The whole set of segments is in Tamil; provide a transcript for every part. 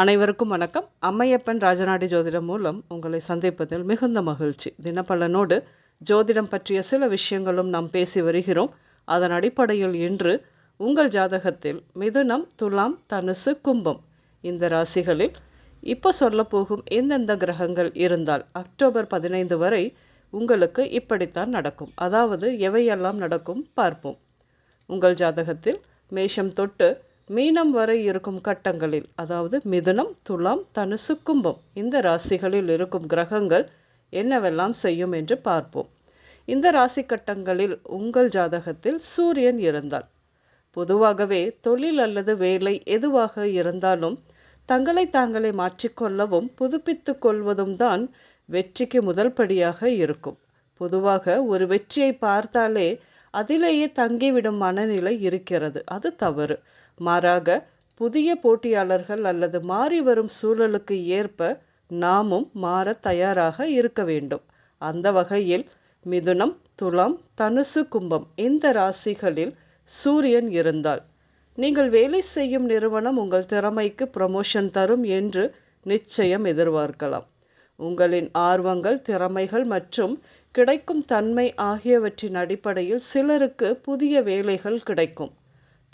அனைவருக்கும் வணக்கம். அம்மையப்பன் ராஜநாடி ஜோதிடம் மூலம் உங்களை சந்திப்பதில் மிகுந்த மகிழ்ச்சி. தினப்பலனோடு ஜோதிடம் பற்றிய சில விஷயங்களும் நாம் பேசி வருகிறோம். அதன் அடிப்படையில் இன்று உங்கள் ஜாதகத்தில் மிதுனம் துலாம் தனுசு கும்பம் இந்த ராசிகளில் இப்போ சொல்லப்போகும் எந்தெந்த கிரகங்கள் இருந்தால் அக்டோபர் பதினைந்து வரை உங்களுக்கு இப்படித்தான் நடக்கும். அதாவது எவையெல்லாம் நடக்கும் பார்ப்போம். உங்கள் ஜாதகத்தில் மேஷம் தொட்டு மீனம் வரை இருக்கும் கட்டங்களில் அதாவது மிதுனம் துலாம் தனுசு கும்பம் இந்த ராசிகளில் இருக்கும் கிரகங்கள் என்னவெல்லாம் செய்யும் என்று பார்ப்போம். இந்த ராசி கட்டங்களில் உங்கள் ஜாதகத்தில் சூரியன் இருந்தால் பொதுவாகவே தொழில் அல்லது வேலை எதுவாக இருந்தாலும் தங்களை தாங்களே மாற்றிக்கொள்ளவும் புதுப்பித்து கொள்வதும் தான் வெற்றிக்கு முதல் படியாக இருக்கும். பொதுவாக ஒரு வெற்றியை பார்த்தாலே அதிலேயே தங்கிவிடும் மனநிலை இருக்கிறது. அது தவறு. மாறாக புதிய போட்டியாளர்கள் அல்லது மாறி வரும் சூழலுக்கு ஏற்ப நாமும் மாற தயாராக இருக்க வேண்டும். அந்த வகையில் மிதுனம் துலாம் தனுசு கும்பம் இந்த ராசிகளில் சூரியன் இருந்தால் நீங்கள் வேலை செய்யும் நிறுவனம் உங்கள் திறமைக்கு ப்ரமோஷன் தரும் என்று நிச்சயம் எதிர்பார்க்கலாம். உங்களின் ஆர்வங்கள் திறமைகள் மற்றும் கிடைக்கும் தன்மை ஆகியவற்றின் அடிப்படையில் சிலருக்கு புதிய வேலைகள் கிடைக்கும்.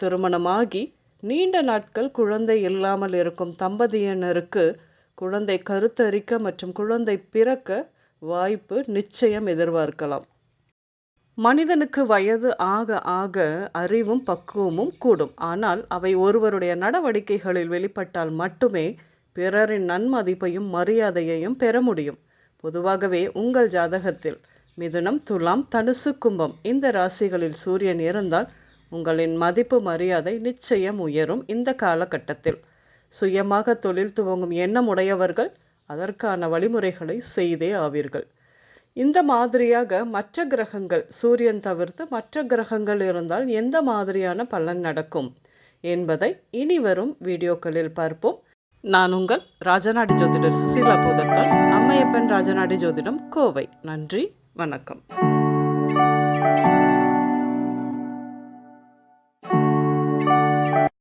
திருமணமாகி நீண்ட நாட்கள் குழந்தை இல்லாமல் இருக்கும் தம்பதியினருக்கு குழந்தை கருத்தரிக்க மற்றும் குழந்தை பிறக்க வாய்ப்பு நிச்சயம் எதிர்பார்க்கலாம். மனிதனுக்கு வயது ஆக ஆக அறிவும் பக்குவமும் கூடும். ஆனால் அவை ஒருவருடைய நடவடிக்கைகளில் வெளிப்பட்டால் மட்டுமே பிறரின் நன்மதிப்பையும் மரியாதையையும் பெற முடியும். பொதுவாகவே உங்கள் ஜாதகத்தில் மிதுனம் துலாம் தனுசு கும்பம். இந்த ராசிகளில் சூரியன் இருந்தால் உங்களின் மதிப்பு மரியாதை நிச்சயம் உயரும் இந்த காலகட்டத்தில். சுயமாக தொழில் துவங்கும் எண்ணம் உடையவர்கள் அதற்கான வழிமுறைகளை செய்தே ஆவீர்கள். இந்த மாதிரியாக மற்ற கிரகங்கள் சூரியன் தவிர்த்து மற்ற கிரகங்கள் இருந்தால் எந்த மாதிரியான பலன் நடக்கும் என்பதை இனி வரும் வீடியோக்களில் பார்ப்போம். நான் உங்கள் ராஜநாடி ஜோதிடர் சுசீலா போதத்தால் அம்மையப்பன் ராஜநாடி ஜோதிடம் கோவை. நன்றி. வணக்கம்